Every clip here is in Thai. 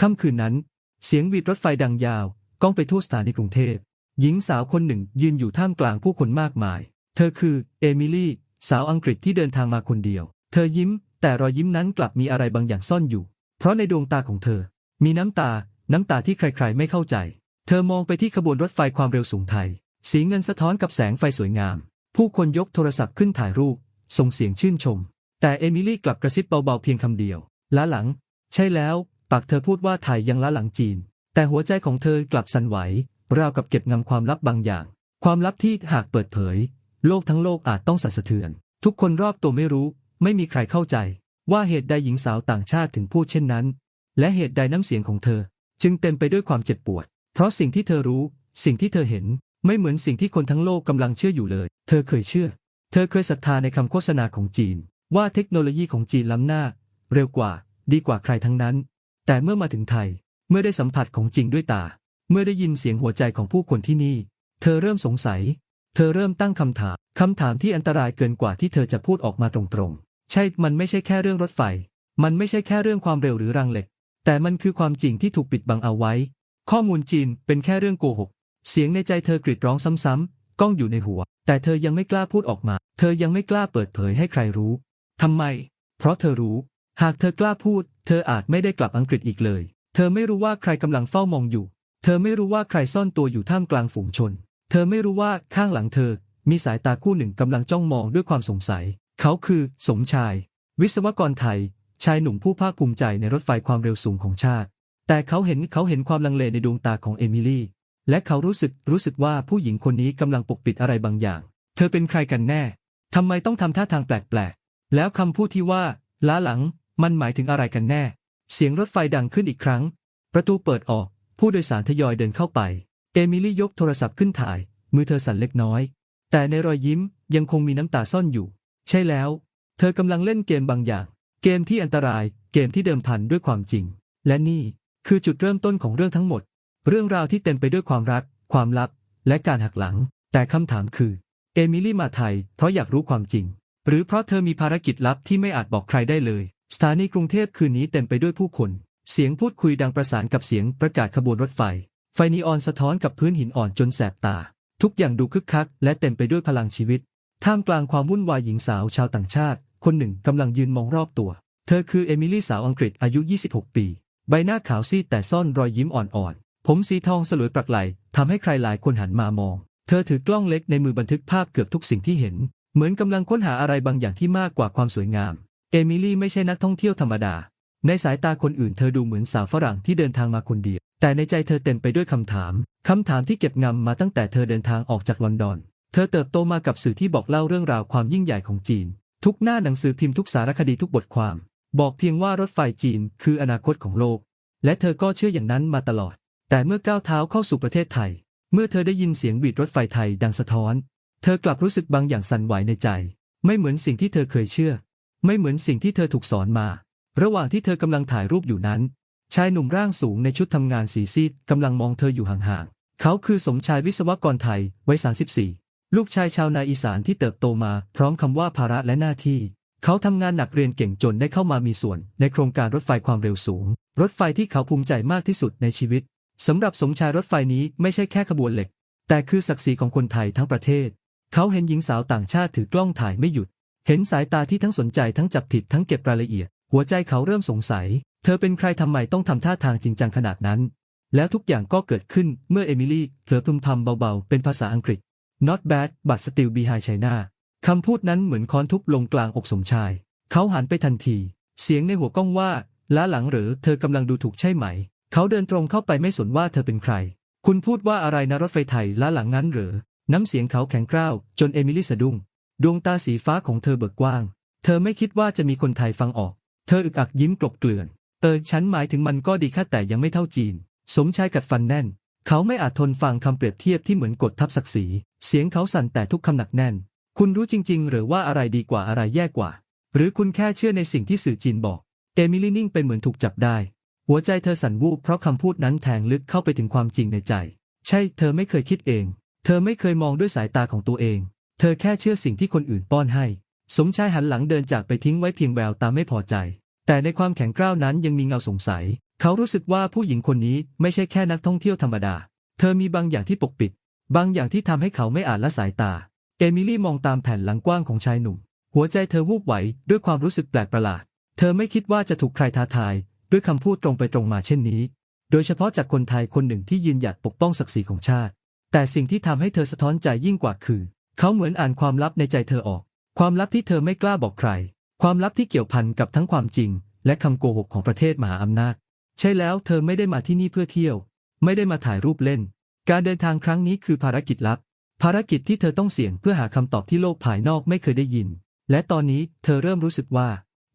ค่ำคืนนั้น เสียงวีดรถไฟดังยาว ก้องไปทั่วสถานีกรุงเทพ หญิงสาวคนหนึ่งยืนอยู่ท่ามกลางผู้คนมากมาย เธอคือเอมิลี่ สาวอังกฤษที่เดินทางมาคนเดียว เธอยิ้ม แต่รอยยิ้มนั้นกลับมีอะไรบางอย่างซ่อนอยู่ เพราะในดวงตาของเธอ มีน้ำตา น้ำตาที่ใครๆไม่เข้าใจ เธอมองไปที่ขบวนรถไฟความเร็วสูงไทย สีเงินสะท้อนกับแสงไฟสวยงาม ผู้คนยกโทรศัพท์ขึ้นถ่ายรูป ส่งเสียงชื่นชม แต่เอมิลี่กลับกระซิบเบาๆเพียงคำเดียวล้าหลัง ใช่แล้ว ปากเธอพูดว่าไทยยังล้าหลังจีน แต่หัวใจของเธอกลับสั่นไหว ราวกับเก็บงำความลับบางอย่าง ความลับที่หากเปิดเผย โลกทั้งโลกอาจต้องสั่นสะเทือน ทุกคนรอบตัวไม่รู้ ไม่มีใครเข้าใจ ว่าเหตุใดหญิงสาวต่างชาติถึงพูดเช่นนั้น และเหตุใดน้ำเสียงของเธอ จึงเต็มไปด้วยความเจ็บปวด เพราะสิ่งที่เธอรู้ สิ่งที่เธอเห็น ไม่เหมือนสิ่งที่คนทั้งโลกกำลังเชื่ออยู่เลย เธอเคยเชื่อ เธอเคยศรัทธาในคำโฆษณาของจีน ว่าเทคโนโลยีของจีนล้ำหน้า เร็วกว่า ดีกว่าใครทั้งนั้น แต่เมื่อมาถึงไทย เมื่อได้สัมผัสของจริงด้วยตา เมื่อได้ยินเสียงหัวใจของผู้คนที่นี่ เธอเริ่มสงสัย เธอเริ่มตั้งคำถามคำถามที่อันตรายเกินกว่าที่เธอจะพูดออกมาตรงๆ ใช่ มันไม่ใช่แค่เรื่องรถไฟ มันไม่ใช่แค่เรื่องความเร็วหรือรางเหล็ก แต่มันคือความจริงที่ถูกปิดบังเอาไว้ ข้อมูลจีนเป็นแค่เรื่องโกหก เสียงในใจเธอกรีดร้องซ้ำๆก้องอยู่ในหัว แต่เธอยังไม่กล้าพูดออกมา เธอยังไม่กล้าเปิดเผยให้ใครรู้ทำไม เพราะเธอรู้ หากเธอกล้าพูด เธออาจไม่ได้กลับอังกฤษอีกเลย เธอไม่รู้ว่าใครกำลังเฝ้ามองอยู่ เธอไม่รู้ว่าใครซ่อนตัวอยู่ท่ามกลางฝูงชน เธอไม่รู้ว่าข้างหลังเธอ มีสายตาคู่หนึ่งกำลังจ้องมองด้วยความสงสัย เขาคือ สมชาย วิศวกรไทย ชายหนุ่มผู้ภาคภูมิใจในรถไฟความเร็วสูงของชาติ แต่เขาเห็นเขาเห็นความลังเลในดวงตาของเอมิลี่ และเขารู้สึกรู้สึกว่าผู้หญิงคนนี้กำลังปกปิดอะไรบางอย่าง เธอเป็นใครกันแน่ทำไมต้องทำท่าทางแปลกๆ แล้วคำพูดที่ว่า ล้าหลัง มันหมายถึงอะไรกันแน่ เสียงรถไฟดังขึ้นอีกครั้ง ประตูเปิดออก ผู้โดยสารทยอยเดินเข้าไป เอมิลี่ยกโทรศัพท์ขึ้นถ่าย มือเธอสั่นเล็กน้อย แต่ในรอยยิ้มยังคงมีน้ำตาซ่อนอยู่ ใช่แล้ว เธอกำลังเล่นเกมบางอย่าง เกมที่อันตราย เกมที่เดิมพันด้วยความจริง และนี่คือจุดเริ่มต้นของเรื่องทั้งหมด เรื่องราวที่เต็มไปด้วยความรัก ความลับ และการหักหลัง แต่คำถามคือ เอมิลี่มาไทยเพราะอยากรู้ความจริง หรือเพราะเธอมีภารกิจลับที่ไม่อาจบอกใครได้เลยสถานีกรุงเทพคืนนี้เต็มไปด้วยผู้คน เสียงพูดคุยดังประสานกับเสียงประกาศขบวนรถไฟ ไฟนีออนสะท้อนกับพื้นหินอ่อนจนแสบตา ทุกอย่างดูคึกคัก และเต็มไปด้วยพลังชีวิต ท่ามกลางความวุ่นวายหญิงสาวชาวต่างชาติ คนหนึ่งกำลังยืนมองรอบตัว เธอคือเอมิลี่สาวอังกฤษอายุ 26 ปี ใบหน้าขาวซีดแต่ซ่อนรอยยิ้มอ่อนๆ ผมสีทองสลวยปรักไหลทำให้ใครหลายคนหันมามอง เธอถือกล้องเล็กในมือบันทึกภาพเกือบทุกสิ่งที่เห็น เหมือนกำลังค้นหาอะไรบางอย่างที่มากกว่าความสวยงาม เอมิลี่ไม่ใช่นักท่องเที่ยวธรรมดา ในสายตาคนอื่นเธอดูเหมือนสาวฝรั่งที่เดินทางมาคนเดียว แต่ในใจเธอเต็มไปด้วยคำถาม คำถามที่เก็บงำมาตั้งแต่เธอเดินทางออกจากลอนดอน เธอเติบโตมากับสื่อที่บอกเล่าเรื่องราวความยิ่งใหญ่ของจีน ทุกหน้าหนังสือพิมพ์ทุกสารคดีทุกบทความ บอกเพียงว่ารถไฟจีนคืออนาคตของโลก และเธอก็เชื่ออย่างนั้นมาตลอด แต่เมื่อก้าวเท้าเข้าสู่ประเทศไทย เมื่อเธอได้ยินเสียงบีดรถไฟไทยดังสะท้อน เธอกลับรู้สึกบางอย่างสั่นไหวในใจ ไม่เหมือนสิ่งที่เธอเคยเชื่อ ไม่เหมือนสิ่งที่เธอถูกสอนมา ระหว่างที่เธอกำลังถ่ายรูปอยู่นั้น ชายหนุ่มร่างสูงในชุดทำงานสีซีดกำลังมองเธออยู่ห่างๆ เขาคือสมชายวิศวกรไทยวัย34 ลูกชายชาวนาอีสานที่เติบโตมา พร้อมคำว่าภาระและหน้าที่ เขาทำงานหนักเรียนเก่งจนได้เข้ามามีส่วน ในโครงการรถไฟความเร็วสูง รถไฟที่เขาภูมิใจมากที่สุดในชีวิตสำหรับสมชายรถไฟนี้ไม่ใช่แค่ขบวนเหล็ก แต่คือศักดิ์ศรีของคนไทยทั้งประเทศ เขาเห็นหญิงสาวต่างชาติถือกล้องถ่ายไม่หยุด เห็นสายตาที่ทั้งสนใจทั้งจับผิดทั้งเก็บรายละเอียด หัวใจเขาเริ่มสงสัย เธอเป็นใครทำไมต้องทำท่าทางจริงจังขนาดนั้น แล้วทุกอย่างก็เกิดขึ้นเมื่อเอมิลี่เผลอพึมพำเบาๆ เป็นภาษาอังกฤษ not bad but still behind China คำพูดนั้นเหมือนค้อนทุบลงกลางอกสมชาย เขาหันไปทันที เสียงในหัวกล้องว่าล้าหลังหรือเธอกำลังดูถูกใช่ไหม เขาเดินตรงเข้าไปไม่สนว่าเธอเป็นใคร คุณพูดว่าอะไรนะรถไฟไทยล้าหลังงั้นหรือ น้ำเสียงเขาแข็งกร้าวจนเอมิลี่สะดุ้ง ดวงตาสีฟ้าของเธอเบิกกว้าง เธอไม่คิดว่าจะมีคนไทยฟังออก เธออึกอักยิ้มกลบเกลื่อน เออฉันหมายถึงมันก็ดีแค่แต่ยังไม่เท่าจีน สมชายกัดฟันแน่น เขาไม่อาจทนฟังคำเปรียบเทียบที่เหมือนกดทับศักดิ์ศรี เสียงเขาสั่นแต่ทุกคำหนักแน่น คุณรู้จริง ๆ หรือว่าอะไรดีกว่าอะไรแย่กว่า หรือคุณแค่เชื่อในสิ่งที่สื่อจีนบอก เอมิลี่นิ่งไปเหมือนถูกจับได้ หัวใจเธอสั่นวูบเพราะคำพูดนั้นแทงลึกเข้าไปถึงความจริงในใจ ใช่ เธอไม่เคยคิดเอง เธอไม่เคยมองด้วยสายตาของตัวเอง เธอแค่เชื่อสิ่งที่คนอื่นป้อนให้ สมชายหันหลังเดินจากไปทิ้งไว้เพียงแววตาไม่พอใจ แต่ในความแข็งกร้าวนั้นยังมีเงาสงสัย เขารู้สึกว่าผู้หญิงคนนี้ไม่ใช่แค่นักท่องเที่ยวธรรมดา เธอมีบางอย่างที่ปกปิด บางอย่างที่ทำให้เขาไม่อาจละสายตา เอมิลี่มองตามแผ่นหลังกว้างของชายหนุ่ม หัวใจเธอวูบไหวด้วยความรู้สึกแปลกประหลาด เธอไม่คิดว่าจะถูกใครท้าทาย ด้วยคำพูดตรงไปตรงมาเช่นนี้ โดยเฉพาะจากคนไทยคนหนึ่งที่ยืนหยัดปกป้องศักดิ์ศรีของชาติ แต่สิ่งที่ทำให้เธอสะท้อนใจยิ่งกว่าคือ เขาเหมือนอ่านความลับในใจเธอออก ความลับที่เธอไม่กล้าบอกใคร ความลับที่เกี่ยวพันกับทั้งความจริง และคำโกหกของประเทศมหาอำนาจ ใช่แล้วเธอไม่ได้มาที่นี่เพื่อเที่ยว ไม่ได้มาถ่ายรูปเล่น การเดินทางครั้งนี้คือภารกิจลับ ภารกิจที่เธอต้องเสี่ยงเพื่อหาคำตอบที่โลกภายนอกไม่เคยได้ยิน และตอนนี้เธอเริ่มรู้สึกว่า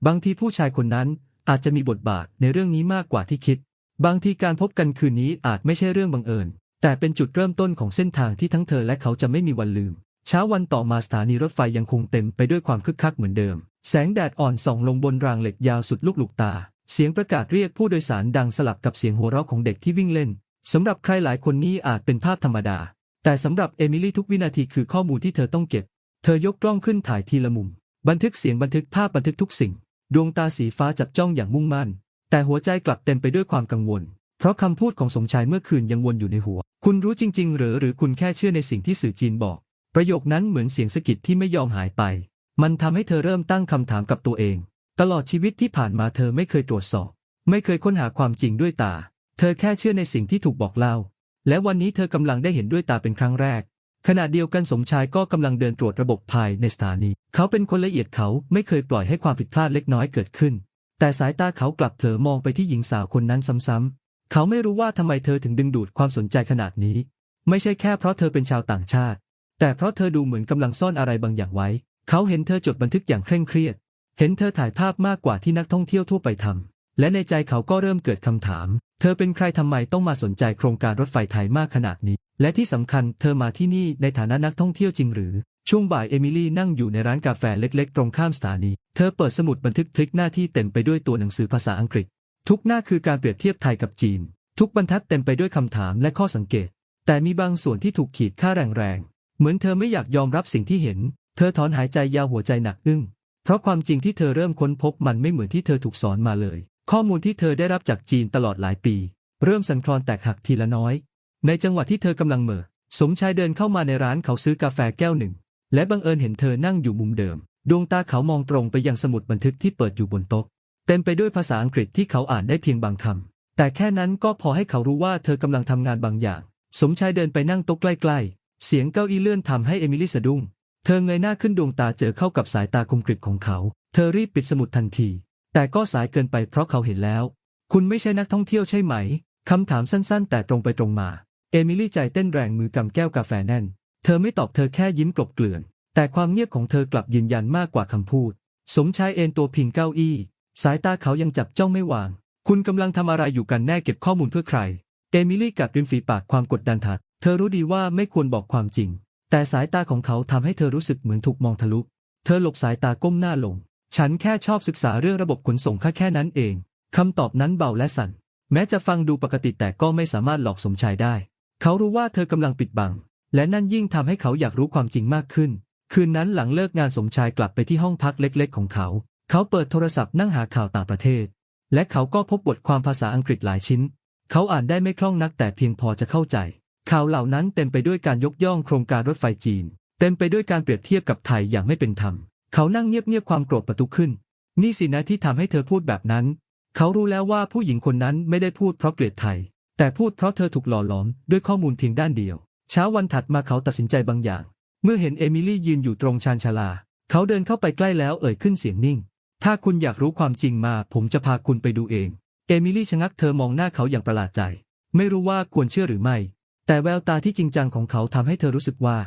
บางทีผู้ชายคนนั้นอาจจะมีบทบาทในเรื่องนี้มากกว่าที่คิด บางทีการพบกันคืนนี้อาจไม่ใช่เรื่องบังเอิญ แต่เป็นจุดเริ่มต้นของเส้นทางที่ทั้งเธอและเขาจะไม่มีวันลืม เช้าวันต่อมาสถานีรถไฟยังคงเต็มไปด้วยความคึกคักเหมือนเดิม แสงแดดอ่อนส่องลงบนรางเหล็กยาวสุดลูกหลูกตา เสียงประกาศเรียกผู้โดยสารดังสลับกับเสียงหัวเราะของเด็กที่วิ่งเล่น สำหรับใครหลายคนนี้อาจเป็นภาพธรรมดา แต่สำหรับเอมิลี่ทุกวินาทีคือข้อมูลที่เธอต้องเก็บ เธอยกกล้องขึ้นถ่ายทีละมุม บันทึกเสียงบันทึกภาพบันทึกทุกสิ่ง ดวงตาสีฟ้าจับจ้องอย่างมุ่งมั่น แต่หัวใจกลับเต็มไปด้วยความกังวล เพราะคำพูดของสมชายเมื่อคืนยังวนอยู่ในหัว คุณรู้จริง ๆ หรือหรือคุณแค่เชื่อในสิ่งที่สื่อจีนบอก ประโยคนั้นเหมือนเสียงสะกิดที่ไม่ยอมหายไป มันทำให้เธอเริ่มตั้งคำถามกับตัวเอง ตลอดชีวิตที่ผ่านมาเธอไม่เคยตรวจสอบ ไม่เคยค้นหาความจริงด้วยตา เธอแค่เชื่อในสิ่งที่ถูกบอกเล่า และวันนี้เธอกำลังได้เห็นด้วยตาเป็นครั้งแรก ขณะเดียวกันสมชายก็กำลังเดินตรวจระบบภายในสถานี เขาเป็นคนละเอียดเขาไม่เคยปล่อยให้ความผิดพลาดเล็กน้อยเกิดขึ้น แต่สายตาเขากลับเผลอมองไปที่หญิงสาวคนนั้นซ้ำๆเขาไม่รู้ว่าทำไมเธอถึงดึงดูดความสนใจขนาดนี้ ไม่ใช่แค่เพราะเธอเป็นชาวต่างชาติ แต่เพราะเธอดูเหมือนกำลังซ่อนอะไรบางอย่างไว้ เขาเห็นเธอจดบันทึกอย่างเคร่งเครียด เห็นเธอถ่ายภาพมากกว่าที่นักท่องเที่ยวทั่วไปทำและในใจเขาก็เริ่มเกิดคำถาม เธอเป็นใครทำไมต้องมาสนใจโครงการรถไฟไทยมากขนาดนี้ และที่สำคัญเธอมาที่นี่ในฐานะนักท่องเที่ยวจริงหรือ ช่วงบ่ายเอมิลี่นั่งอยู่ในร้านกาแฟเล็ก ๆ ตรงข้ามสถานี เธอเปิดสมุดบันทึกพลิกหน้าที่เต็มไปด้วยตัวหนังสือภาษาอังกฤษ ทุกหน้าคือการเปรียบเทียบไทยกับจีน ทุกบรรทัดเต็มไปด้วยคำถามและข้อสังเกต แต่มีบางส่วนที่ถูกขีดค่าแรง เหมือนเธอไม่อยากยอมรับสิ่งที่เห็น เธอถอนหายใจยาวหัวใจหนักอึ้ง เพราะความจริงที่เธอเริ่มค้นพบมันไม่เหมือนที่เธอถูกสอนมาเลย ข้อมูลที่เธอได้รับจากจีนตลอดหลายปี เริ่มสั่นคลอนแตกหักทีละน้อย ในจังหวะที่เธอกำลังเหม่อ สมชายเดินเข้ามาในร้านเขาซื้อกาแฟแก้วหนึ่ง และบังเอิญเห็นเธอนั่งอยู่มุมเดิม ดวงตาเขามองตรงไปยังสมุดบันทึกที่เปิดอยู่บนโต๊ะ เต็มไปด้วยภาษาอังกฤษที่เขาอ่านได้เพียงบางคำแต่แค่นั้นก็พอให้เขารู้ว่าเธอกำลังทำงานบางอย่าง สมชายเดินไปนั่งโต๊ะใกล้ๆ เสียงเก้าอี้เลื่อนทำให้เอมิลี่สะดุ้ง เธอเงยหน้าขึ้นดวงตาเจอเข้ากับสายตาคมกริบของเขา เธอรีบปิดสมุดทันที แต่ก็สายเกินไปเพราะเขาเห็นแล้ว คุณไม่ใช่นักท่องเที่ยวใช่ไหม คำถามสั้นๆ แต่ตรงไปตรงมา เอมิลี่ใจเต้นแรงมือกำแก้วกาแฟแน่น เธอไม่ตอบเธอแค่ยิ้มกลบเกลื่อน แต่ความเงียบของเธอกลับยืนยันมากกว่าคำพูด สมชายเอนตัวพิงเก้าอี้ สายตาเขายังจับจ้องไม่วาง คุณกำลังทำอะไรอยู่กันแน่เก็บข้อมูลเพื่อใคร เอมิลี่กัดริมฝีปากความกดดันทัด เธอรู้ดีว่าไม่ควรบอกความจริง แต่สายตาของเขาทำให้เธอรู้สึกเหมือนถูกมองทะลุ เธอหลบสายตาก้มหน้าลง ฉันแค่ชอบศึกษาเรื่องระบบขนส่งแค่แค่นั้นเองคำตอบนั้นเบาและสั่น แม้จะฟังดูปกติแต่ก็ไม่สามารถหลอกสมชายได้ เขารู้ว่าเธอกำลังปิดบัง และนั่นยิ่งทำให้เขาอยากรู้ความจริงมากขึ้น คืนนั้นหลังเลิกงานสมชายกลับไปที่ห้องพักเล็ก ๆ ของเขา เขาเปิดโทรศัพท์นั่งหาข่าวต่างประเทศ และเขาก็พบบทความภาษาอังกฤษหลายชิ้น เขาอ่านได้ไม่คล่องนักแต่เพียงพอจะเข้าใจ ข่าวเหล่านั้นเต็มไปด้วยการยกย่องโครงการรถไฟจีน เต็มไปด้วยการเปรียบเทียบกับไทยอย่างไม่เป็นธรรม เขานั่งเงียบๆความโกรธประทุขึ้น นี่สินะที่ทำให้เธอพูดแบบนั้น เขารู้แล้วว่าผู้หญิงคนนั้นไม่ได้พูดเพราะเกลียดไทย แต่พูดเพราะเธอถูกหล่อหลอมด้วยข้อมูลเพียงด้านเดียว เช้าวันถัดมาเขาตัดสินใจบางอย่าง เมื่อเห็นเอมิลี่ยืนอยู่ตรงชานชาลา เขาเดินเข้าไปใกล้แล้วเอ่ยขึ้นเสียงนิ่ง ถ้าคุณอยากรู้ความจริงมา ผมจะพาคุณไปดูเอง เอมิลี่ชะงักเธอมองหน้าเขาอย่างประหลาดใจ ไม่รู้ว่าควรเชื่อหรือไม่ แต่แววตาที่จริงจังของเขาทำให้เธอรู้สึกว่า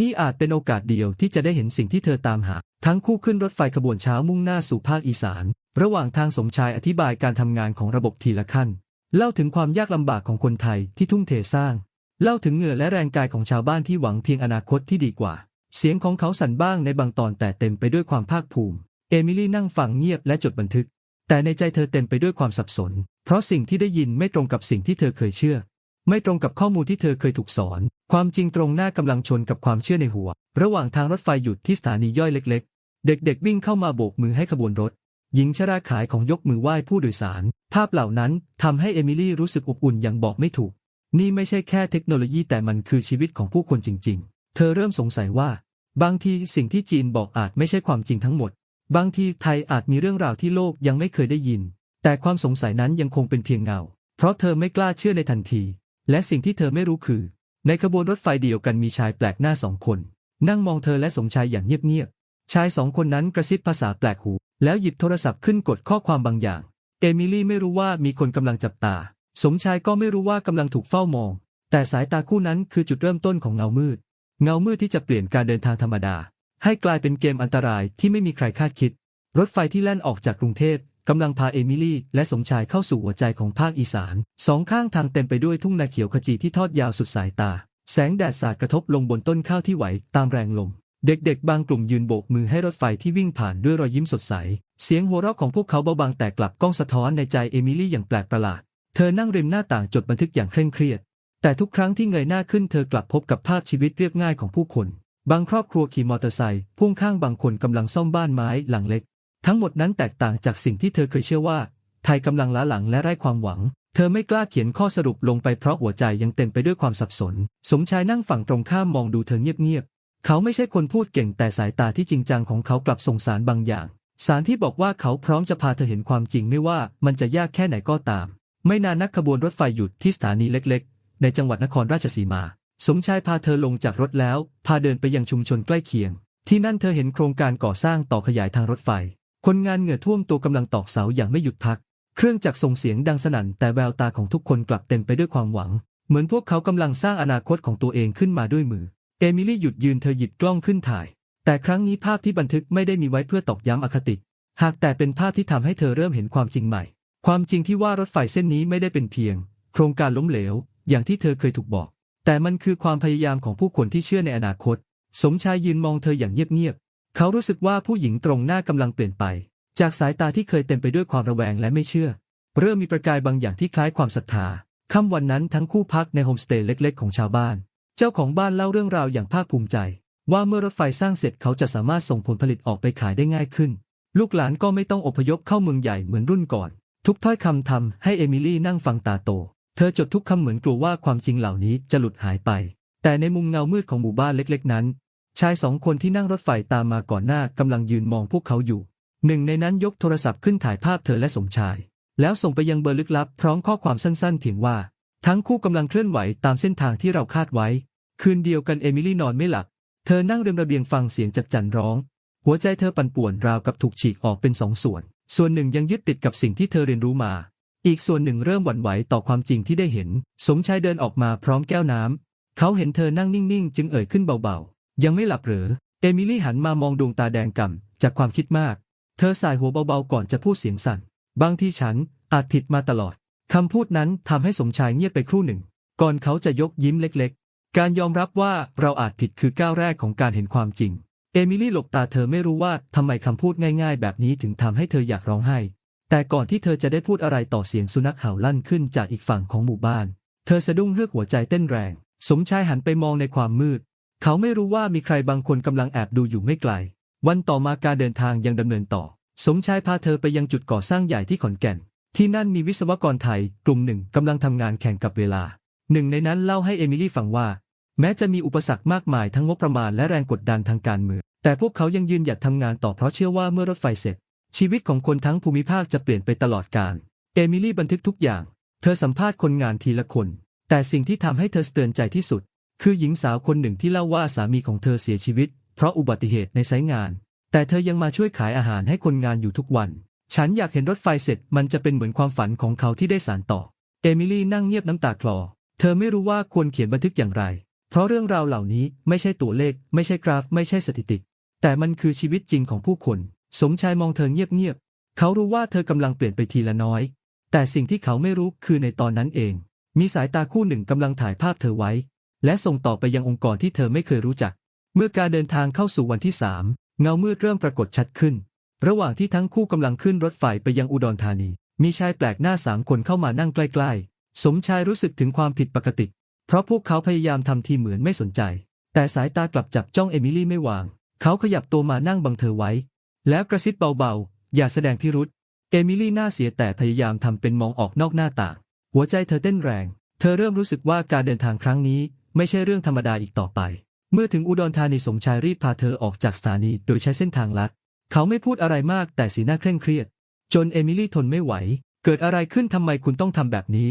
นี่อาจเป็นโอกาสเดียวที่จะได้เห็นสิ่งที่เธอตามหา ทั้งคู่ขึ้นรถไฟขบวนเช้ามุ่งหน้าสู่ภาคอีสาน ระหว่างทางสมชายอธิบายการทำงานของระบบทีละขั้น เล่าถึงความยากลำบากของคนไทยที่ทุ่มเทสร้าง เล่าถึงเหงื่อและแรงกายของชาวบ้านที่หวังเพียงอนาคตที่ดีกว่า เสียงของเขาสั่นบ้างในบางตอนแต่เต็มไปด้วยความภาคภูมิ เอมิลี่นั่งฟังเงียบและจดบันทึก แต่ในใจเธอเต็มไปด้วยความสับสน เพราะสิ่งที่ได้ยินไม่ตรงกับสิ่งที่เธอเคยเชื่อ ไม่ตรงกับข้อมูลที่เธอเคยถูกสอน ความจริงตรงหน้ากำลังชนกับความเชื่อในหัว ระหว่างทางรถไฟหยุดที่สถานีย่อยเล็ก ๆ เด็กๆ วิ่งเข้ามาโบกมือให้ขบวนรถ หญิงชราขายของยกมือไหว้ผู้โดยสาร ภาพเหล่านั้นทำให้เอมิลี่รู้สึกอบอุ่นอย่างบอกไม่ถูก นี่ไม่ใช่แค่เทคโนโลยีแต่มันคือชีวิตของผู้คนจริง ๆ เธอเริ่มสงสัยว่า บางทีสิ่งที่จีนบอกอาจไม่ใช่ความจริงทั้งหมด บางทีไทยอาจมีเรื่องราวที่โลกยังไม่เคยได้ยิน แต่ความสงสัยนั้นยังคงเป็นเพียงเงา เพราะเธอไม่กล้าเชื่อในทันที และสิ่งที่เธอไม่รู้คือ ในขบวนรถไฟเดียวกันมีชายแปลกหน้าสองคน นั่งมองเธอและสมชายอย่างเงียบๆ ชายสองคนนั้นกระซิบภาษาแปลกหู แล้วหยิบโทรศัพท์ขึ้นกดข้อความบางอย่าง เอมิลี่ไม่รู้ว่ามีคนกำลังจับตา สมชายก็ไม่รู้ว่ากำลังถูกเฝ้ามอง แต่สายตาคู่นั้นคือจุดเริ่มต้นของเงามืด เงามืดที่จะเปลี่ยนการเดินทางธรรมดา ให้กลายเป็นเกมอันตรายที่ไม่มีใครคาดคิด รถไฟที่แล่นออกจากกรุงเทพ กำลังพาเอมิลี่และสมชายเข้าสู่หัวใจของภาคอีสาน สองข้างทางเต็มไปด้วยทุ่งนาเขียวขจีที่ทอดยาวสุดสายตา แสงแดดสาดกระทบลงบนต้นข้าวที่ไหวตามแรงลม เด็กๆ บางกลุ่มยืนโบกมือให้รถไฟที่วิ่งผ่านด้วยรอยยิ้มสดใส เสียงหัวเราะของพวกเขาเบาบางแต่กลับก้องสะท้อนในใจเอมิลี่อย่างแปลกประหลาด เธอนั่งริมหน้าต่างจดบันทึกอย่างเคร่งเครียด แต่ทุกครั้งที่เงยหน้าขึ้นเธอกลับพบกับภาพชีวิตเรียบง่ายของผู้คน บางครอบครัวขี่มอเตอร์ไซค์พ่วงข้างบางคนกำลังซ่อมบ้านไม้หลังเล็ก ทั้งหมดนั้นแตกต่างจากสิ่งที่เธอเคยเชื่อว่า ไทยกำลังล้าหลังและไร้ความหวัง เธอไม่กล้าเขียนข้อสรุปลงไปเพราะหัวใจยังเต็มไปด้วยความสับสน สมชายนั่งฝั่งตรงข้ามมองดูเธอเงียบๆ เขาไม่ใช่คนพูดเก่งแต่สายตาที่จริงจังของเขากลับส่งสารบางอย่าง สารที่บอกว่าเขาพร้อมจะพาเธอเห็นความจริงไม่ว่ามันจะยากแค่ไหนก็ตาม ไม่นานนักขบวนรถไฟหยุดที่สถานีเล็กๆ ในจังหวัดนครราชสีมา สมชายพาเธอลงจากรถแล้ว พาเดินไปยังชุมชนใกล้เคียง ที่นั่นเธอเห็นโครงการก่อสร้างต่อขยายทางรถไฟ คนงานเหงื่อท่วมตัวกำลังตอกเสาอย่างไม่หยุดพัก เครื่องจักรส่งเสียงดังสนั่น แต่แววตาของทุกคนกลับเต็มไปด้วยความหวัง เหมือนพวกเขากำลังสร้างอนาคตของตัวเองขึ้นมาด้วยมือ เอมิลี่หยุดยืนเธอหยิบกล้องขึ้นถ่าย แต่ครั้งนี้ภาพที่บันทึกไม่ได้มีไว้เพื่อตอกย้ำอคติ หากแต่เป็นภาพที่ทำให้เธอเริ่มเห็นความจริงใหม่ ความจริงที่ว่ารถไฟเส้นนี้ไม่ได้เป็นเพียง โครงการล้มเหลว อย่างที่เธอเคยถูกบอก แต่มันคือความพยายามของผู้คนที่เชื่อในอนาคต สมชายยืนมองเธออย่างเงียบ เขารู้สึกว่าผู้หญิงตรงหน้ากำลังเปลี่ยนไป จากสายตาที่เคยเต็มไปด้วยความระแวงและไม่เชื่อ เริ่มมีประกายบางอย่างที่คล้ายความศรัทธาค่ำวันนั้นทั้งคู่พักในโฮมสเตย์เล็ก ๆ ของชาวบ้าน เจ้าของบ้านเล่าเรื่องราวอย่างภาคภูมิใจ ว่าเมื่อรถไฟสร้างเสร็จเขาจะสามารถส่งผลผลิตออกไปขายได้ง่ายขึ้น ลูกหลานก็ไม่ต้องอพยพเข้าเมืองใหญ่เหมือนรุ่นก่อน ทุกถ้อยคำทำให้เอมิลี่นั่งฟังตาโต เธอจดทุกคำเหมือนกลัวว่าความจริงเหล่านี้จะหลุดหายไป แต่ในมุมเงามืดของหมู่บ้านเล็ก ๆ นั้น ชายสองคนที่นั่งรถไฟตามมาก่อนหน้ากำลังยืนมองพวกเขาอยู่ หนึ่งในนั้นยกโทรศัพท์ขึ้นถ่ายภาพเธอและสมชาย แล้วส่งไปยังเบอร์ลึกลับพร้อมข้อความสั้นๆเพียงว่า ทั้งคู่กำลังเคลื่อนไหวตามเส้นทางที่เราคาดไว้ คืนเดียวกันเอมิลี่นอนไม่หลับ เธอนั่งเริมระเบียงฟังเสียงจากจันร้อง หัวใจเธอปั่นป่วนราวกับถูกฉีกออกเป็นสองส่วน ส่วนหนึ่งยังยึดติดกับสิ่งที่เธอเรียนรู้มา อีกส่วนหนึ่งเริ่มหวั่นไหวต่อความจริงที่ได้เห็น สมชายเดินออกมาพร้อมแก้วน้ำเขาเห็นเธอนั่งนิ่งๆ จึงเอ่ยขึ้นเบาๆ ยังไม่หลับหรือ เอมิลี่หันมามองดวงตาแดงก่ำจากความคิดมาก เธอสายหัวเบาๆก่อนจะพูดเสียงสั่น บางทีฉันอาจผิดมาตลอด คำพูดนั้นทำให้สมชายเงียบไปครู่หนึ่ง ก่อนเขาจะยกยิ้มเล็กๆ การยอมรับว่าเราอาจผิดคือก้าวแรกของการเห็นความจริง เอมิลี่หลบตาเธอไม่รู้ว่าทำไมคำพูดง่ายๆ แบบนี้ถึงทำให้เธออยากร้องไห้ แต่ก่อนที่เธอจะได้พูดอะไรต่อเสียงสุนัขเห่าลั่นขึ้นจากอีกฝั่งของหมู่บ้าน เธอสะดุ้งเฮือกหัวใจเต้นแรง สมชายหันไปมองในความมืด เขาไม่รู้ว่ามีใครบางคนกำลังแอบดูอยู่ไม่ไกล วันต่อมาการเดินทางยังดำเนินต่อ สมชายพาเธอไปยังจุดก่อสร้างใหญ่ที่ขอนแก่น ที่นั่นมีวิศวกรไทย กลุ่มหนึ่งกำลังทำงานแข่งกับเวลา หนึ่งในนั้นเล่าให้เอมิลี่ฟังว่า แม้จะมีอุปสรรคมากมายทั้งงบประมาณและแรงกดดันทางการเมือง แต่พวกเขายังยืนหยัดทำงานต่อเพราะเชื่อว่าเมื่อรถไฟเสร็จ ชีวิตของคนทั้งภูมิภาคจะเปลี่ยนไปตลอดกาล เอมิลี่บันทึกทุกอย่าง เธอสัมภาษณ์คนงานทีละคน แต่สิ่งที่ทำให้เธอเตือนใจที่สุด คือหญิงสาวคนหนึ่งที่เล่าว่าสามีของเธอเสียชีวิต เพราะอุบัติเหตุในไซต์งาน แต่เธอยังมาช่วยขายอาหารให้คนงานอยู่ทุกวัน ฉันอยากเห็นรถไฟเสร็จมันจะเป็นเหมือนความฝันของเขาที่ได้สานต่อ เอมิลี่นั่งเงียบน้ำตาคลอ เธอไม่รู้ว่าควรเขียนบันทึกอย่างไร เพราะเรื่องราวเหล่านี้ไม่ใช่ตัวเลข ไม่ใช่กราฟ ไม่ใช่สถิติ แต่มันคือชีวิตจริงของผู้คน สมชายมองเธอเงียบๆเขารู้ว่าเธอกำลังเปลี่ยนไปทีละน้อย แต่สิ่งที่เขาไม่รู้คือในตอนนั้นเอง มีสายตาคู่หนึ่งกำลังถ่ายภาพเธอไว้ และส่งต่อไปยังองค์กรที่เธอไม่เคยรู้จัก เมื่อการเดินทางเข้าสู่วันที่สามเงามืดเริ่มปรากฏชัดขึ้น ระหว่างที่ทั้งคู่กำลังขึ้นรถไฟไปยังอุดรธานี มีชายแปลกหน้าสามคนเข้ามานั่งใกล้ๆ สมชายรู้สึกถึงความผิดปกติ เพราะพวกเขาพยายามทำทีเหมือนไม่สนใจ แต่สายตากลับจับจ้องเอมิลี่ไม่วาง เขาขยับตัวมานั่งบังเธอไว้ แล้วกระซิบเบาๆ อย่าแสดงพิรุษเอมิลี่หน้าเสียแต่พยายามทำเป็นมองออกนอกหน้าต่าง หัวใจเธอเต้นแรง เธอเริ่มรู้สึกว่าการเดินทางครั้งนี้ ไม่ใช่เรื่องธรรมดาอีกต่อไป เมื่อถึงอุดรธานีสมชายรีบพาเธอออกจากสถานีโดยใช้เส้นทางลัด เขาไม่พูดอะไรมากแต่สีหน้าเคร่งเครียด จนเอมิลี่ทนไม่ไหว เกิดอะไรขึ้นทำไมคุณต้องทำแบบนี้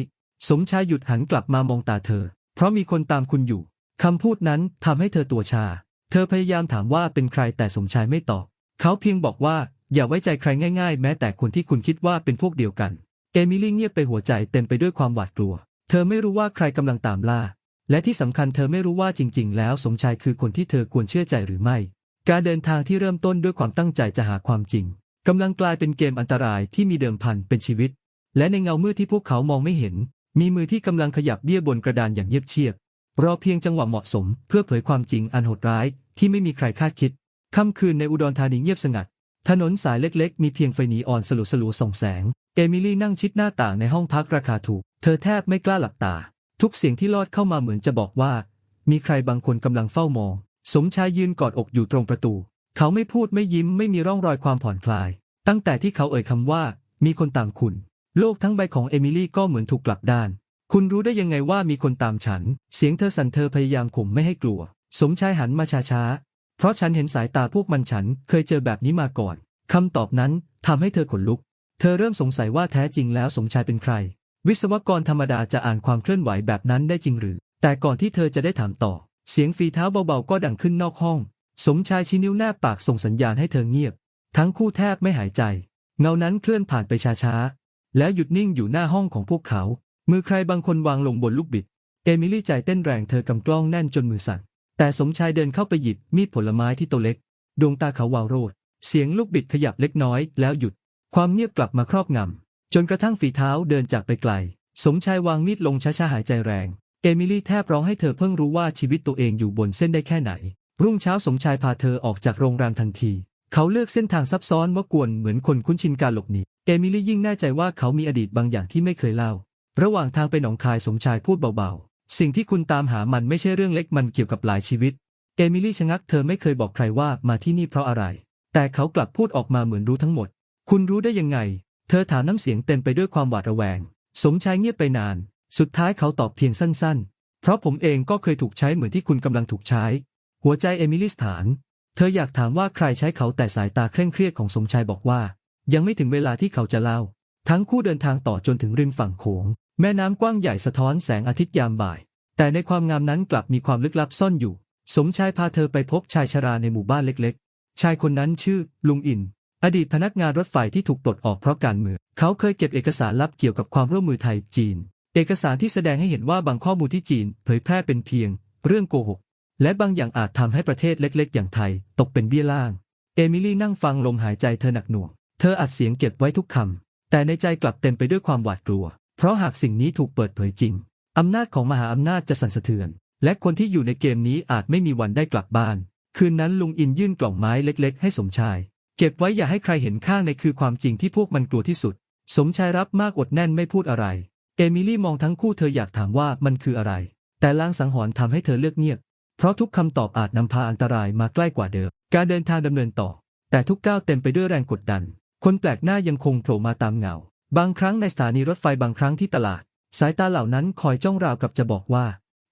สมชายหยุดหันกลับมามองตาเธอ เพราะมีคนตามคุณอยู่คำพูดนั้นทำให้เธอตัวชา เธอพยายามถามว่าเป็นใครแต่สมชายไม่ตอบ เขาเพียงบอกว่าอย่าไว้ใจใครง่ายๆ แม้แต่คนที่คุณคิดว่าเป็นพวกเดียวกัน เอมิลี่เงียบไปหัวใจเต็มไปด้วยความหวาดกลัว เธอไม่รู้ว่าใครกำลังตามล่า และที่สำคัญเธอไม่รู้ว่าจริง ๆ แล้วสมชายคือคนที่เธอควรเชื่อใจหรือไม่ การเดินทางที่เริ่มต้นด้วยความตั้งใจจะหาความจริงกำลังกลายเป็นเกมอันตรายที่มีเดิมพันเป็นชีวิต และในเงามืดที่พวกเขามองไม่เห็น มีมือที่กำลังขยับเบี้ยบนกระดานอย่างเงียบเชียบรอเพียงจังหวะเหมาะสม เพื่อเผยความจริงอันโหดร้ายที่ไม่มีใครคาดคิดค่ำคืนในอุดรธานีเงียบสงัด ถนนสายเล็กๆ มีเพียงไฟนีออนสลัวสลัวๆส่องแสง เอมิลี่นั่งชิดหน้าต่างในห้องพักราคาถูก เธอแทบไม่กล้าหลับตา ทุกเสียงที่ลอดเข้ามาเหมือนจะบอกว่า มีใครบางคนกำลังเฝ้ามอง สมชายยืนกอดอกอยู่ตรงประตู เขาไม่พูดไม่ยิ้มไม่มีร่องรอยความผ่อนคลาย ตั้งแต่ที่เขาเอ่ยคำว่า มีคนตามคุณ โลกทั้งใบของเอมิลี่ก็เหมือนถูกกลับด้าน คุณรู้ได้ยังไงว่ามีคนตามฉัน เสียงเธอสั่นเธอพยายามข่มไม่ให้กลัว สมชายหันมาช้าๆเพราะฉันเห็นสายตาพวกมันฉันเคยเจอแบบนี้มาก่อนคำตอบนั้นทำให้เธอขนลุก เธอเริ่มสงสัยว่าแท้จริงแล้วสมชายเป็นใคร วิศวกรธรรมดาจะอ่านความเคลื่อนไหวแบบนั้นได้จริงหรือ แต่ก่อนที่เธอจะได้ถามต่อ เสียงฝีเท้าเบาๆก็ดังขึ้นนอกห้อง สมชายชี้นิ้วแนบปากส่งสัญญาณให้เธอเงียบ ทั้งคู่แทบไม่หายใจ เงานั้นเคลื่อนผ่านไปช้าๆ แล้วหยุดนิ่งอยู่หน้าห้องของพวกเขา มือใครบางคนวางลงบนลูกบิด เอมิลี่ใจเต้นแรงเธอกำกล้องแน่นจนมือสั่น แต่สมชายเดินเข้าไปหยิบมีดผลไม้ที่โตเล็ก ดวงตาเขาวาวโรด เสียงลูกบิดขยับเล็กน้อยแล้วหยุด ความเงียบกลับมาครอบงำ จนกระทั่งฝีเท้าเดินจากไปไกล สมชายวางมีดลงช้าๆหายใจแรง เอมิลี่แทบร้องให้เธอเพิ่งรู้ว่าชีวิตตัวเองอยู่บนเส้นได้แค่ไหน รุ่งเช้าสมชายพาเธอออกจากโรงแรมทันที เขาเลือกเส้นทางซับซ้อนว่ากวนเหมือนคนคุ้นชินการหลบหนี เอมิลี่ยิ่งแน่ใจว่าเขามีอดีตบางอย่างที่ไม่เคยเล่า ระหว่างทางไปหนองคายสมชายพูดเบาๆ สิ่งที่คุณตามหามันไม่ใช่เรื่องเล็กมันเกี่ยวกับหลายชีวิต เอมิลี่ชะงักเธอไม่เคยบอกใครว่ามาที่นี่เพราะอะไร แต่เขากลับพูดออกมาเหมือนรู้ทั้งหมด คุณรู้ได้ยังไง เธอถามน้ำเสียงเต็มไปด้วยความหวาดระแวง สมชายเงียบไปนาน สุดท้ายเขาตอบเพียงสั้นๆ เพราะผมเองก็เคยถูกใช้เหมือนที่คุณกำลังถูกใช้ หัวใจเอมิลี่สถาน เธออยากถามว่าใครใช้เขาแต่สายตาเคร่งเครียดของสมชายบอกว่า ยังไม่ถึงเวลาที่เขาจะเล่า ทั้งคู่เดินทางต่อจนถึงริมฝั่งโขง แม่น้ำกว้างใหญ่สะท้อนแสงอาทิตย์ยามบ่าย แต่ในความงามนั้นกลับมีความลึกลับซ่อนอยู่ สมชายพาเธอไปพบชายชราในหมู่บ้านเล็ก ๆ ชายคนนั้นชื่อ ลุงอิน อดีตพนักงานรถไฟที่ถูกปลดออกเพราะการเมือง เขาเคยเก็บเอกสารลับเกี่ยวกับความร่วมมือไทยจีน เอกสารที่แสดงให้เห็นว่าบางข้อมูลที่จีน เผยแพร่เป็นเพียง เรื่องโกหก และบางอย่างอาจทำให้ประเทศเล็กๆ อย่างไทย ตกเป็นเบี้ยล่าง เอมิลี่นั่งฟังลมหายใจเธอหนักหน่วง เธออัดเสียงเก็บไว้ทุกคำแต่ในใจกลับเต็มไปด้วยความหวาดกลัว เพราะหากสิ่งนี้ถูกเปิดเผยจริงอำนาจของมหาอำนาจจะสั่นสะเทือน และคนที่อยู่ในเกมนี้อาจไม่มีวันได้กลับบ้าน คืนนั้นลุงอินยื่นกล่องไม้เล็ก ๆ ให้สมชาย เก็บไว้อย่าให้ใครเห็นข้างในคือความจริงที่พวกมันกลัวที่สุด สมชายรับมากอดแน่นไม่พูดอะไร เอมิลี่มองทั้งคู่เธออยากถามว่ามันคืออะไร แต่ลางสังหรณ์ทำให้เธอเลือกเงียบ เพราะทุกคำตอบอาจนำพาอันตรายมาใกล้กว่าเดิม การเดินทางดำเนินต่อ แต่ทุกก้าวเต็มไปด้วยแรงกดดัน คนแปลกหน้ายังคงโผล่มาตามเงา บางครั้งในสถานีรถไฟบางครั้งที่ตลาด สายตาเหล่านั้นคอยจ้องราวกับจะบอกว่า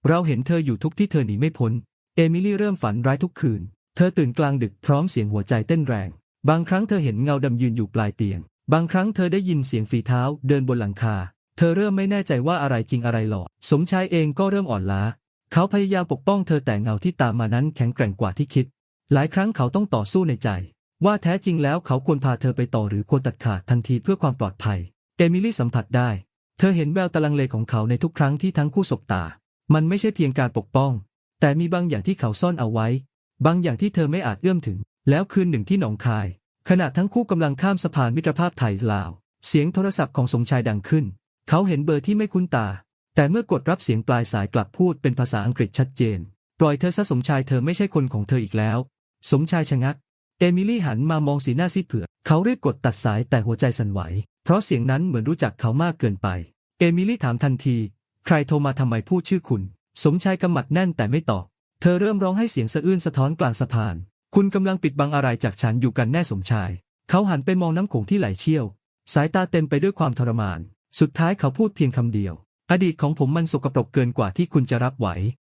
เราเห็นเธออยู่ทุกที่เธอหนีไม่พ้น เอมิลี่เริ่มฝันร้ายทุกคืน เธอตื่นกลางดึกพร้อมเสียงหัวใจเต้นแรง บางครั้งเธอเห็นเงาดำยืนอยู่ปลายเตียง บางครั้งเธอได้ยินเสียงฝีเท้าเดินบนหลังคา เธอเริ่มไม่แน่ใจว่าอะไรจริงอะไรหลอก สมชายเองก็เริ่มอ่อนล้า เขาพยายามปกป้องเธอแต่เงาที่ตามมานั้นแข็งแกร่งกว่าที่คิด หลายครั้งเขาต้องต่อสู้ในใจ ว่าแท้จริงแล้วเขาควรพาเธอไปต่อหรือควรตัดขาดทันทีเพื่อความปลอดภัย เอมิลี่สัมผัสได้ เธอเห็นแววตะลังเลของเขาในทุกครั้งที่ทั้งคู่สบตา มันไม่ใช่เพียงการปกป้อง แต่มีบางอย่างที่เขาซ่อนเอาไว้ บางอย่างที่เธอไม่อาจเอื้อมถึง แล้วคืนหนึ่งที่หนองคาย ขณะทั้งคู่กำลังข้ามสะพานมิตรภาพไทยลาว เสียงโทรศัพท์ของสมชายดังขึ้น เขาเห็นเบอร์ที่ไม่คุ้นตา แต่เมื่อกดรับเสียงปลายสายกลับพูดเป็นภาษาอังกฤษชัดเจน ปล่อยเธอซะสมชายเธอไม่ใช่คนของเธออีกแล้ว สมชายชะงัก เอมิลี่หันมามองสีหน้าซีดเผือกเขารีบกดตัดสายแต่หัวใจสั่นไหว เพราะเสียงนั้นเหมือนรู้จักเขามากเกินไป เอมิลี่ถามทันที ใครโทรมาทำไมพูดชื่อคุณ สมชายกำหมัดแน่นแต่ไม่ตอบ เธอเริ่มร้องให้เสียงสะอื้นสะท้อนกลางสะพาน คุณกำลังปิดบังอะไรจากฉันอยู่กันแน่สมชาย เขาหันไปมองน้ำโขงที่ไหลเชี่ยว สายตาเต็มไปด้วยความทรมาน สุดท้ายเขาพูดเพียงคำเดียว อดีตของผมมันสกปรกเกินกว่าที่คุณจะรับไหว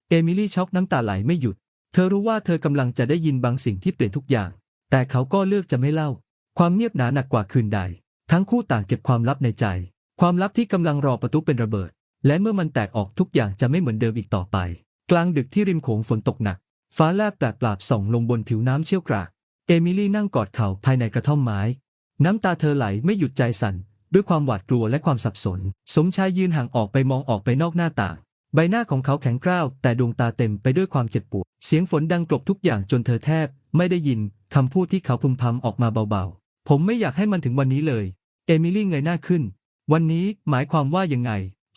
เอมิลี่ช็อกน้ำตาไหลไม่หยุด เธอรู้ว่าเธอกำลังจะได้ยินบางสิ่งที่เปลี่ยนทุกอย่าง แต่เขาก็เลือกจะไม่เล่า ความเงียบหนาหนักกว่าคืนใด ทั้งคู่ต่างเก็บความลับในใจ ความลับที่กำลังรอประตูเป็นระเบิด และเมื่อมันแตกออกทุกอย่างจะไม่เหมือนเดิมอีกต่อไป กลางดึกที่ริมโขงฝนตกหนัก ฟ้าแลบแปลกปราบส่องลงบนผิวน้ำเชี่ยวกราก เอมิลี่นั่งกอดเข่าภายในกระท่อมไม้ น้ำตาเธอไหลไม่หยุดใจสั่น ด้วยความหวาดกลัวและความสับสน สมชายยืนห่างออกไปมองออกไปนอกหน้าต่าง ใบหน้าของเขาแข็งกร้าวแต่ดวงตาเต็มไปด้วยความเจ็บปวด เสียงฝนดังกลบทุกอย่างจนเธอแทบ ไม่ได้ยินคำพูดที่เขาพึมพำออกมาเบาๆ ผมไม่อยากให้มันถึงวันนี้เลย เอมิลี่เงยหน้าขึ้น วันนี้หมายความว่ายังไง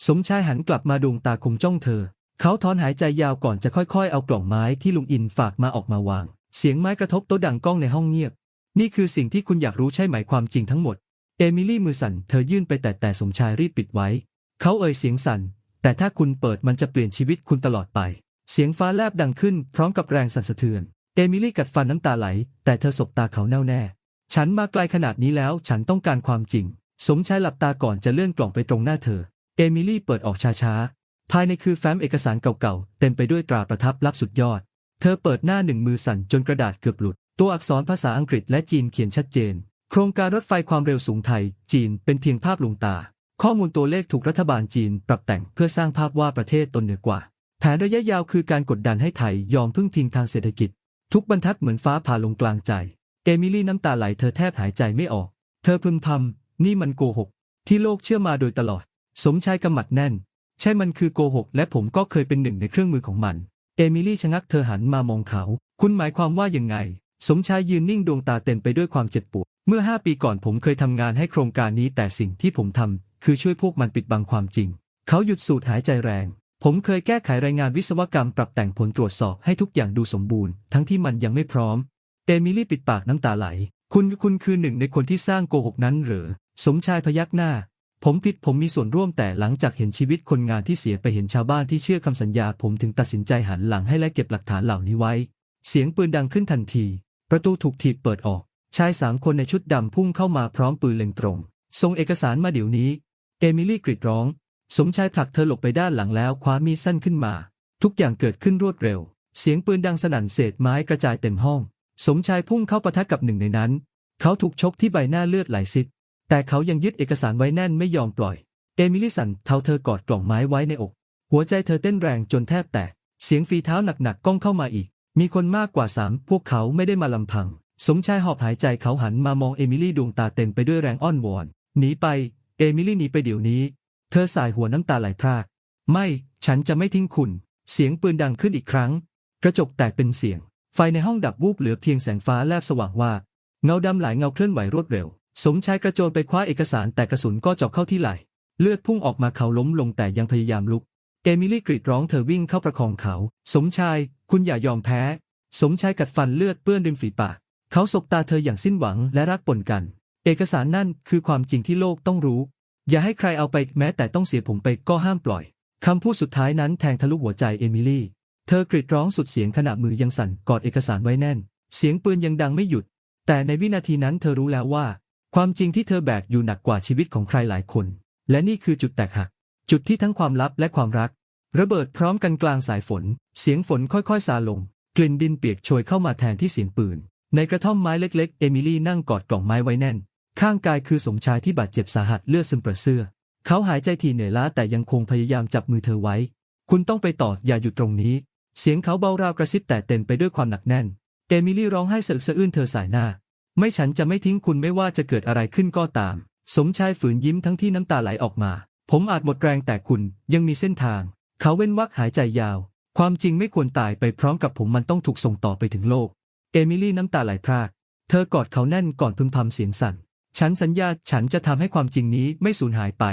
สมชายหันกลับมาดวงตาคมจ้องเธอ เขาถอนหายใจยาวก่อนจะค่อยๆ เอากล่องไม้ที่ลุงอินฝากมาออกมาวาง เสียงไม้กระทบโต๊ะดังก้องในห้องเงียบ นี่คือสิ่งที่คุณอยากรู้ใช่ไหมความจริงทั้งหมด เอมิลี่มือสั่นเธอยื่นไปแต่แต่สมชายรีบปิดไว้ เขาเอ่ยเสียงสั่น แต่ถ้าคุณเปิดมันจะเปลี่ยนชีวิตคุณตลอดไป เสียงฟ้าแลบดังขึ้นพร้อมกับแรงสั่นสะเทือน เอมิลี่กัดฟันน้ำตาไหล แต่เธอสบตาเขาแน่วแน่ ฉันมาไกลขนาดนี้แล้ว ฉันต้องการความจริง สมชายหลับตาก่อนจะเลื่อนกล่องไปตรงหน้าเธอ เอมิลี่เปิดออกช้าๆ ภายในคือแฟ้มเอกสารเก่าๆ เต็มไปด้วยตราประทับลับสุดยอด เธอเปิดหน้าหนึ่งมือสั่นจนกระดาษเกือบหลุด ตัวอักษรภาษาอังกฤษและจีนเขียนชัดเจน โครงการรถไฟความเร็วสูงไทย จีนเป็นเพียงภาพลวงตา ข้อมูลตัวเลขถูกรัฐบาลจีนปรับแต่งเพื่อสร้างภาพว่าประเทศตนเหนือกว่า แผนระยะยาวคือการกดดันให้ไทยยอมพึ่งพิงทางเศรษฐกิจ ทุกบรรทัดเหมือนฟ้าผ่าลงกลางใจ เอมิลี่น้ำตาไหลเธอแทบหายใจไม่ออก เธอพึมพำนี่มันโกหก ที่โลกเชื่อมาโดยตลอด สมชายกำมัดแน่น ใช่มันคือโกหกและผมก็เคยเป็นหนึ่งในเครื่องมือของมัน เอมิลี่ชะงักเธอหันมามองเขา คุณหมายความว่ายังไง สมชายยืนนิ่งดวงตาเต็มไปด้วยความเจ็บปวด เมื่อห้าปีก่อนผมเคยทำงานให้โครงการนี้แต่สิ่งที่ผมทำคือช่วยพวกมันปิดบังความจริง เขาหยุดสูดหายใจแรง ผมเคยแก้ไขรายงานวิศวกรรมปรับแต่งผลตรวจสอบให้ทุกอย่างดูสมบูรณ์ ทั้งที่มันยังไม่พร้อม เอมิลี่ปิดปากน้ำตาไหล คุณคุณคือหนึ่งในคนที่สร้างโกหกนั้นเหรอ สมชายพยักหน้า ผมผิดผมมีส่วนร่วมแต่หลังจากเห็นชีวิตคนงานที่เสียไปเห็นชาวบ้านที่เชื่อคำสัญญา ผมถึงตัดสินใจหันหลังให้และเก็บหลักฐานเหล่านี้ไว้ เสียงปืนดังขึ้นทันที ประตูถูกถีบเปิดออก ชายสามคนในชุดดำพุ่งเข้ามาพร้อมปืนเล็งตรง ส่งเอกสารมาเดี๋ยวนี้ เอมิลี่กรีดร้อง สมชายผลักเธอหลบไปด้านหลังแล้วคว้ามีดสั้นขึ้นมา ทุกอย่างเกิดขึ้นรวดเร็ว เสียงปืนดังสนั่นเศษไม้กระจายเต็มห้อง สมชายพุ่งเข้าปะทะกับหนึ่งในนั้น เขาถูกชกที่ใบหน้าเลือดไหลซิบ แต่เขายังยึดเอกสารไว้แน่นไม่ยอมปล่อย เอมิลี่สันเท้าเธอกอดกล่องไม้ไว้ในอก หัวใจเธอเต้นแรงจนแทบแตก เสียงฝีเท้าหนักๆก้องเข้ามาอีก มีคนมากกว่าสามพวกเขาไม่ได้มาลำพัง สมชายหอบหายใจเขาหันมามองเอมิลี่ดวงตาเต็มไปด้วยแรงอ้อนวอน หนีไป เอมิลี่หนีไปเดี๋ยวนี้ เธอสายหัวน้ำตาไหลพราก ไม่ ฉันจะไม่ทิ้งคุณ เสียงปืนดังขึ้นอีกครั้ง กระจกแตกเป็นเสียง ไฟในห้องดับวูบเหลือเพียงแสงฟ้าแลบสว่างว่า เงาดำหลายเงาเคลื่อนไหวรวดเร็ว สมชายกระโจนไปคว้าเอกสารแต่กระสุนก็เจาะเข้าที่ไหล่ เลือดพุ่งออกมาเขาล้มลงแต่ยังพยายามลุก เอมิลี่กรีดร้องเธอวิ่งเข้าประคองเขา สมชาย คุณอย่ายอมแพ้ สมชายกัดฟันเลือดเปื้อนริมฝีปาก เขาสบตาเธออย่างสิ้นหวังและรักปนกัน เอกสารนั่นคือความจริงที่โลกต้องรู้ อย่าให้ใครเอาไปแม้แต่ต้องเสียผมไปก็ห้ามปล่อยคำพูดสุดท้ายนั้นแทงทะลุหัวใจเอมิลี่ เธอกรีดร้องสุดเสียงขณะมือยังสั่นกอดเอกสารไว้แน่น เสียงปืนยังดังไม่หยุด แต่ในวินาทีนั้นเธอรู้แล้วว่า ความจริงที่เธอแบกอยู่หนักกว่าชีวิตของใครหลายคน และนี่คือจุดแตกหัก จุดที่ทั้งความลับและความรัก ระเบิดพร้อมกันกลางสายฝน เสียงฝนค่อยๆซาลง กลิ่นดินเปียกโชยเข้ามาแทนที่เสียงปืน ในกระท่อมไม้เล็ก ๆ เอมิลี่นั่งกอดกล่องไม้ไว้แน่น ข้างกายคือสมชายที่บาดเจ็บสาหัสเลือดซึมเปรอะเสื้อ เขาหายใจทีเหนื่อยล้าแต่ยังคงพยายามจับมือเธอไว้ คุณต้องไปต่ออย่าหยุดตรงนี้ เสียงเขาเบาราวกระซิบแต่เต็มไปด้วยความหนักแน่น เอมิลี่ร้องไห้สะอึกสะอื้นเธอสายหน้า ไม่ฉันจะไม่ทิ้งคุณไม่ว่าจะเกิดอะไรขึ้นก็ตาม สมชายฝืนยิ้มทั้งที่น้ำตาไหลออกมา ผมอาจหมดแรงแต่คุณยังมีเส้นทาง เขาเว้นวักหายใจยาว ความจริงไม่ควรตายไปพร้อมกับผมมันต้องถูกส่งต่อไปถึงโลก เอมิลี่น้ำตาไหลพราก เธอกอดเขาแน่นก่อนพึมพำเสียงสั่น ฉันสัญญาฉันจะทำให้ความจริงนี้ไม่สูญหายไป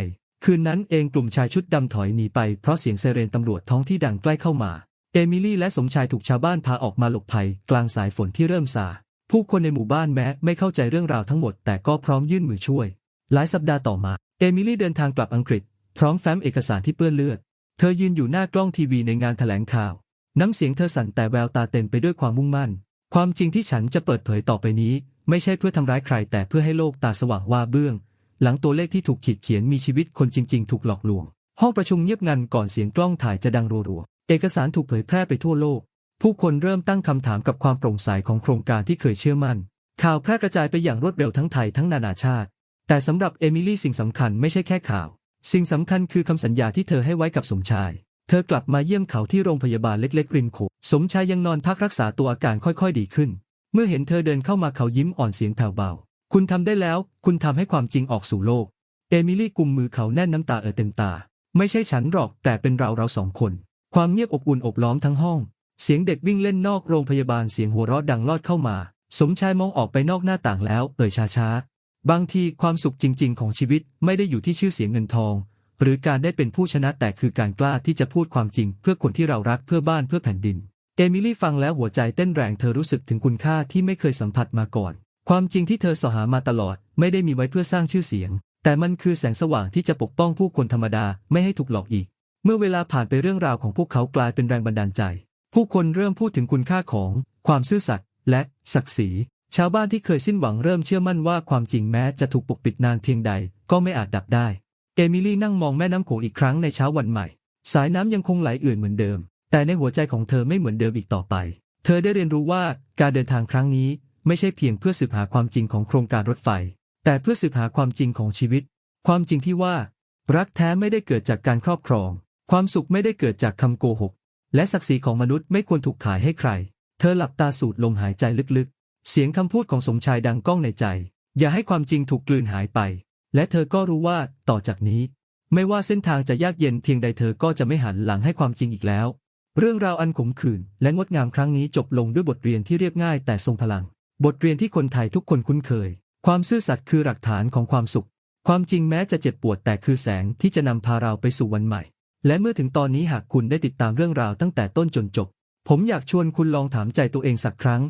คืนนั้นเองกลุ่มชายชุดดำถอยหนีไปเพราะเสียงไซเรนตำรวจท้องที่ดังใกล้เข้ามา เอมิลี่และสมชายถูกชาวบ้านพาออกมาหลบภัย กลางสายฝนที่เริ่มซา ผู้คนในหมู่บ้านแม้ไม่เข้าใจเรื่องราวทั้งหมด แต่ก็พร้อมยื่นมือช่วย หลายสัปดาห์ต่อมา เอมิลี่เดินทางกลับอังกฤษ พร้อมแฟ้มเอกสารที่เปื้อนเลือด เธอยืนอยู่หน้ากล้องทีวีในงานแถลงข่าว น้ำเสียงเธอสั่นแต่แววตาเต็มไปด้วยความมุ่งมั่น ความจริงที่ฉันจะเปิดเผยต่อไปนี้ ไม่ใช่เพื่อทำร้ายใคร แต่เพื่อให้โลกตาสว่างว่าเบื้อง หลังตัวเลขที่ถูกขีดเขียนมีชีวิตคนจริง ๆ ถูกหลอกลวง ห้องประชุมเงียบงันก่อนเสียงกล้องถ่ายจะดังรัวๆเอกสารถูกเผยแพร่ไปทั่วโลก ผู้คนเริ่มตั้งคำถามกับความโปร่งใสของโครงการที่เคยเชื่อมั่น ข่าวแพร่กระจายไปอย่างรวดเร็วทั้งไทยทั้งนานาชาติ แต่สำหรับเอมิลี่สิ่งสำคัญไม่ใช่แค่ข่าว สิ่งสำคัญคือคำสัญญาที่เธอให้ไว้กับสมชาย เธอกลับมาเยี่ยมเขาที่โรงพยาบาลเล็กๆริมโขงสมชายยังนอนพักรักษาตัวอาการค่อยๆ ดีขึ้น เมื่อเห็นเธอเดินเข้ามาเขายิ้มอ่อนเสียงแผ่วเบา คุณทำได้แล้ว คุณทำให้ความจริงออกสู่โลก เอมิลี่กุมมือเขาแน่นน้ำตาเอ่อเต็มตา ไม่ใช่ฉันหรอกแต่เป็นเราเราสองคน ความเงียบอบอุ่นอบล้อมทั้งห้อง เสียงเด็กวิ่งเล่นนอกโรงพยาบาลเสียงหัวเราะดังลอดเข้ามา สมชายมองออกไปนอกหน้าต่างแล้วเอ่ยช้าๆ บางทีความสุขจริง ๆ ของชีวิตไม่ได้อยู่ที่ชื่อเสียงเงินทอง หรือการได้เป็นผู้ชนะแต่คือการกล้าที่จะพูดความจริง เพื่อคนที่เรารักเพื่อบ้านเพื่อแผ่นดิน เอมิลี่ฟังแล้วหัวใจเต้นแรงเธอรู้สึกถึงคุณค่าที่ไม่เคยสัมผัสมาก่อน ความจริงที่เธอสหามาตลอด ไม่ได้มีไว้เพื่อสร้างชื่อเสียง แต่มันคือแสงสว่างที่จะปกป้องผู้คนธรรมดาไม่ให้ถูกหลอกอีก เมื่อเวลาผ่านไปเรื่องราวของพวกเขากลายเป็นแรงบันดาลใจ ผู้คนเริ่มพูดถึงคุณค่าของ ความซื่อสัตย์และศักดิ์ศรี ชาวบ้านที่เคยสิ้นหวังเริ่มเชื่อมั่นว่าความจริงแม้จะถูกปกปิดนานเพียงใดก็ไม่อาจดับได้ เอมิลี่นั่งมองแม่น้ำโขงอีกครั้งในเช้าวันใหม่ สายน้ำยังคงไหลเอื่อยเหมือนเดิม แต่ในหัวใจของเธอไม่เหมือนเดิมอีกต่อไป เธอได้เรียนรู้ว่าการเดินทางครั้งนี้ไม่ใช่เพียงเพื่อสืบหาความจริงของโครงการรถไฟ แต่เพื่อสืบหาความจริงของชีวิต ความจริงที่ว่า รักแท้ไม่ได้เกิดจากการครอบครอง ความสุขไม่ได้เกิดจากคำโกหก และศักดิ์ศรีของมนุษย์ไม่ควรถูกขายให้ใคร เธอหลับตาสูดลมหายใจลึกๆ เสียงคำพูดของสมชายดังก้องในใจ อย่าให้ความจริงถูกกลืนหายไป และเธอก็รู้ว่าต่อจากนี้ ไม่ว่าเส้นทางจะยากเย็นเพียงใดเธอก็จะไม่หันหลังให้ความจริงอีกแล้ว เรื่องราวอันขมขื่นและงดงามครั้งนี้จบลงด้วยบทเรียนที่เรียบง่ายแต่ทรงพลัง บทเรียนที่คนไทยทุกคนคุ้นเคย ความซื่อสัตย์คือหลักฐานของความสุข ความจริงแม้จะเจ็บปวดแต่คือแสงที่จะนำพาเราไปสู่วันใหม่ และเมื่อถึงตอนนี้หากคุณได้ติดตามเรื่องราวตั้งแต่ต้นจนจบ ผมอยากชวนคุณลองถามใจตัวเองสักครั้ง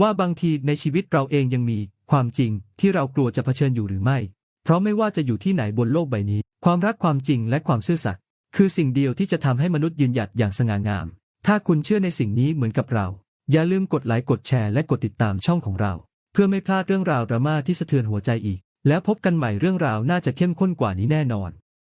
ว่าบางทีในชีวิตเราเองยังมีความจริงที่เรากลัวจะเผชิญอยู่หรือไม่ เพราะไม่ว่าจะอยู่ที่ไหนบนโลกใบนี้ ความรักความจริงและความซื่อสัตย์คือสิ่งเดียวที่จะทำให้มนุษย์ยืนหยัดอย่างสง่างาม ถ้าคุณเชื่อในสิ่งนี้เหมือนกับเรา อย่าลืมกดไลค์กดแชร์และกดติดตามช่องของเรา เพื่อไม่พลาดเรื่องราวดราม่าที่สะเทือนหัวใจอีก แล้วพบกันใหม่เรื่องราวน่าจะเข้มข้นกว่านี้แน่นอน